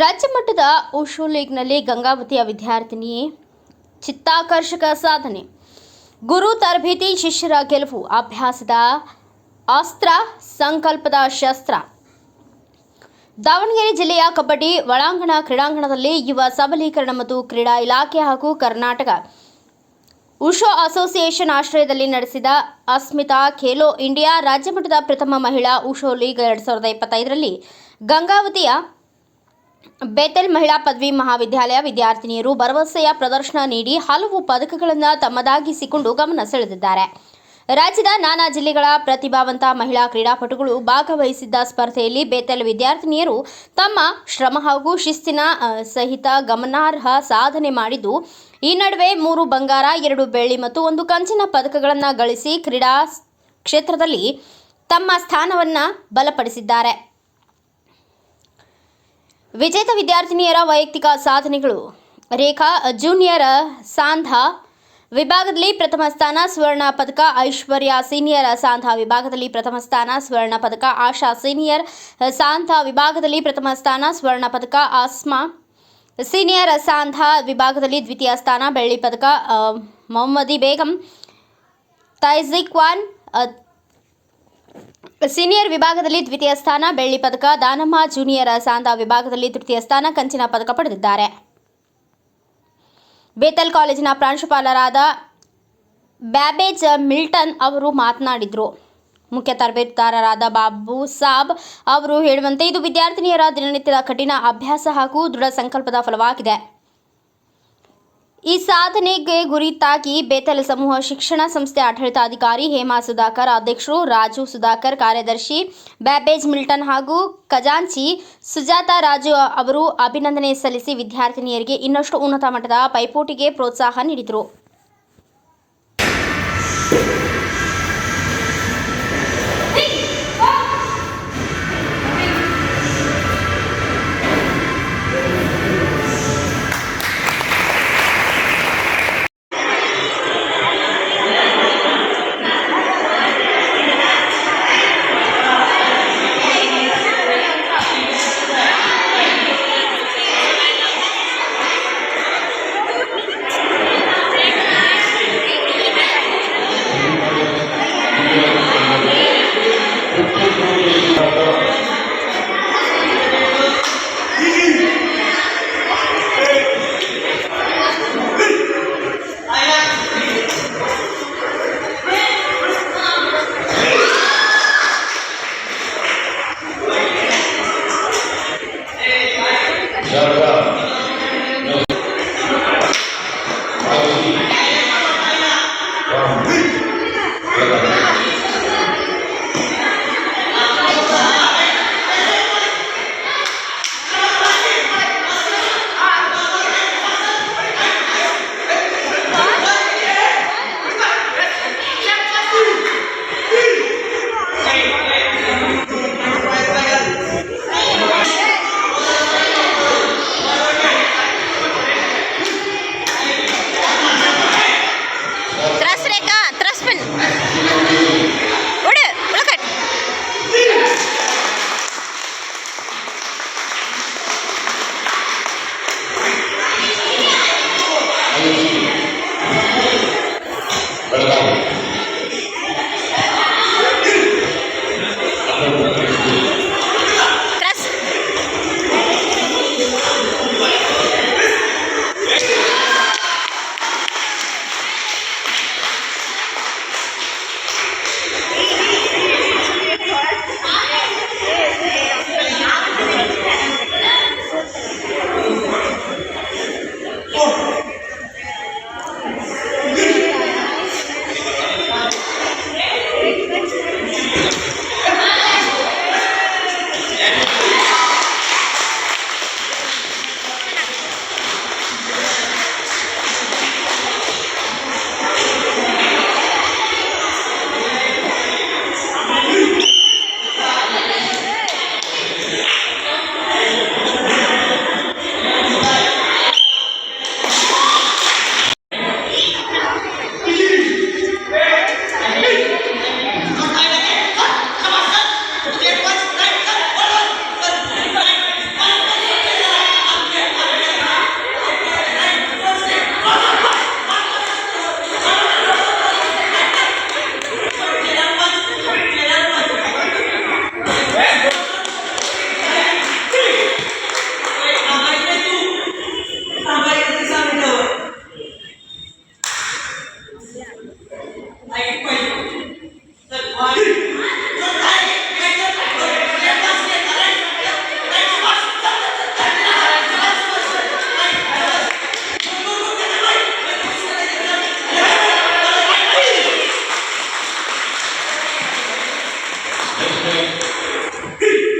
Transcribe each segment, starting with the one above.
ನಗರದ ಉಷು ಲೀಗ್ನಲ್ಲಿ ಗಂಗಾವತಿಯ ವಿದ್ಯಾರ್ಥಿನಿ ಚಿತ್ತಾಕರ್ಷಕ ಸಾಧನೆ. ಗುರು ತರಬೇತಿ ಶಿಷ್ಯರ ಗೆಲುವು, ಅಭ್ಯಾಸದ ಅಸ್ತ್ರ, ಸಂಕಲ್ಪದ ಶಸ್ತ್ರ. ದಾವಣಗೆರೆ ಜಿಲ್ಲೆಯ ಕಬಡ್ಡಿ ಒಳಾಂಗಣ ಕ್ರೀಡಾಂಗಣದಲ್ಲಿ ಯುವ ಸಬಲೀಕರಣ ಮತ್ತು ಕ್ರೀಡಾ ಇಲಾಖೆ ಹಾಗೂ ಕರ್ನಾಟಕ ಉಷೋ ಅಸೋಸಿಯೇಷನ್ ಆಶ್ರಯದಲ್ಲಿ ನಡೆಸಿದ ಅಸ್ಮಿತಾ ಖೇಲೋ ಇಂಡಿಯಾ ರಾಜ್ಯಮಟ್ಟದ ಪ್ರಥಮ ಮಹಿಳಾ ಉಷೋ ಲೀಗ್ ಎರಡು ಸಾವಿರದ ಇಪ್ಪತ್ತೈದರಲ್ಲಿ ಗಂಗಾವತಿಯ ಬೇತೆಲ್ ಮಹಿಳಾ ಪದವಿ ಮಹಾವಿದ್ಯಾಲಯ ವಿದ್ಯಾರ್ಥಿನಿಯರು ಭರವಸೆಯ ಪ್ರದರ್ಶನ ನೀಡಿ ಹಲವು ಪದಕಗಳನ್ನು ತಮ್ಮದಾಗಿಸಿಕೊಂಡು ಗಮನ ಸೆಳೆದಿದ್ದಾರೆ. ರಾಜ್ಯದ ನಾನಾ ಜಿಲ್ಲೆಗಳ ಪ್ರತಿಭಾವಂತ ಮಹಿಳಾ ಕ್ರೀಡಾಪಟುಗಳು ಭಾಗವಹಿಸಿದ್ದ ಸ್ಪರ್ಧೆಯಲ್ಲಿ ಬೇತಲ್ ವಿದ್ಯಾರ್ಥಿನಿಯರು ತಮ್ಮ ಶ್ರಮ ಹಾಗೂ ಶಿಸ್ತಿನ ಸಹಿತ ಗಮನಾರ್ಹ ಸಾಧನೆ ಮಾಡಿದ್ದು, ಈ ನಡುವೆ ಮೂರು ಬಂಗಾರ, ಎರಡು ಬೆಳ್ಳಿ ಮತ್ತು ಒಂದು ಕಂಚಿನ ಪದಕಗಳನ್ನು ಗಳಿಸಿ ಕ್ರೀಡಾ ಕ್ಷೇತ್ರದಲ್ಲಿ ತಮ್ಮ ಸ್ಥಾನವನ್ನು ಬಲಪಡಿಸಿದ್ದಾರೆ. ವಿಜೇತ ವಿದ್ಯಾರ್ಥಿನಿಯರ ವೈಯಕ್ತಿಕ ಸಾಧನೆಗಳು. ರೇಖಾ, ಜೂನಿಯರ್ ಸಾಂಧಾ ವಿಭಾಗದಲ್ಲಿ ಪ್ರಥಮ ಸ್ಥಾನ, ಸ್ವರ್ಣ ಪದಕ ಐಶ್ವರ್ಯ ಸೀನಿಯರ್ ಸಾಂಧಾ ವಿಭಾಗದಲ್ಲಿ ಪ್ರಥಮ ಸ್ಥಾನ, ಸ್ವರ್ಣ ಪದಕ ಆಶಾ ಸೀನಿಯರ್ ಸಾಂಧಾ ವಿಭಾಗದಲ್ಲಿ ಪ್ರಥಮ ಸ್ಥಾನ, ಸ್ವರ್ಣ ಪದಕ ಆಸ್ಮಾ ಸೀನಿಯರ್ ಸಾಂಧಾ ವಿಭಾಗದಲ್ಲಿ ದ್ವಿತೀಯ ಸ್ಥಾನ, ಬೆಳ್ಳಿ ಪದಕ ಮೊಹಮ್ಮದಿ ಬೇಗಂ ತೈಜಿಕ್ವಾನ್ ಸೀನಿಯರ್ ವಿಭಾಗದಲ್ಲಿ ದ್ವಿತೀಯ ಸ್ಥಾನ, ಬೆಳ್ಳಿ ಪದಕ, ದಾನಮ್ಮ ಜೂನಿಯರ್ ಸಾಂದಾ ವಿಭಾಗದಲ್ಲಿ ತೃತೀಯ ಸ್ಥಾನ, ಕಂಚಿನ ಪದಕ ಪಡೆದಿದ್ದಾರೆ. ಬೇತಲ್ ಕಾಲೇಜಿನ ಪ್ರಾಂಶುಪಾಲರಾದ ಬ್ಯಾಬೇಜ್ ಮಿಲ್ಟನ್ ಅವರು ಮಾತನಾಡಿದರು. ಮುಖ್ಯ ತರಬೇತುದಾರರಾದ ಬಾಬು ಸಾಬ್ ಅವರು ಹೇಳುವಂತೆ, ಇದು ವಿದ್ಯಾರ್ಥಿನಿಯರ ದಿನನಿತ್ಯದ ಕಠಿಣ ಅಭ್ಯಾಸ ಹಾಗೂ ದೃಢ ಸಂಕಲ್ಪದ ಫಲವಾಗಿದೆ. ಈ ಸಾಧನೆಗೆ ಗುರಿತಾಗಿ ಬೇತಲ ಸಮೂಹ ಶಿಕ್ಷಣ ಸಂಸ್ಥೆ ಆಡಳಿತಾಧಿಕಾರಿ ಹೇಮಾ ಸುಧಾಕರ್, ಅಧ್ಯಕ್ಷರು ರಾಜು ಸುಧಾಕರ್, ಕಾರ್ಯದರ್ಶಿ ಬ್ಯಾಬೇಜ್ ಮಿಲ್ಟನ್ ಹಾಗೂ ಖಜಾಂಚಿ ಸುಜಾತಾ ರಾಜು ಅವರು ಅಭಿನಂದನೆ ಸಲ್ಲಿಸಿ ವಿದ್ಯಾರ್ಥಿನಿಯರಿಗೆ ಇನ್ನಷ್ಟು ಉನ್ನತ ಮಟ್ಟದ ಪೈಪೋಟಿಗೆ ಪ್ರೋತ್ಸಾಹ ನೀಡಿದರು.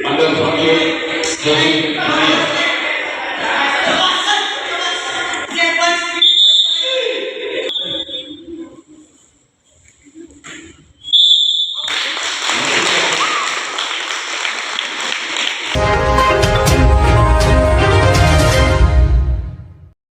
만든 관계, 대인,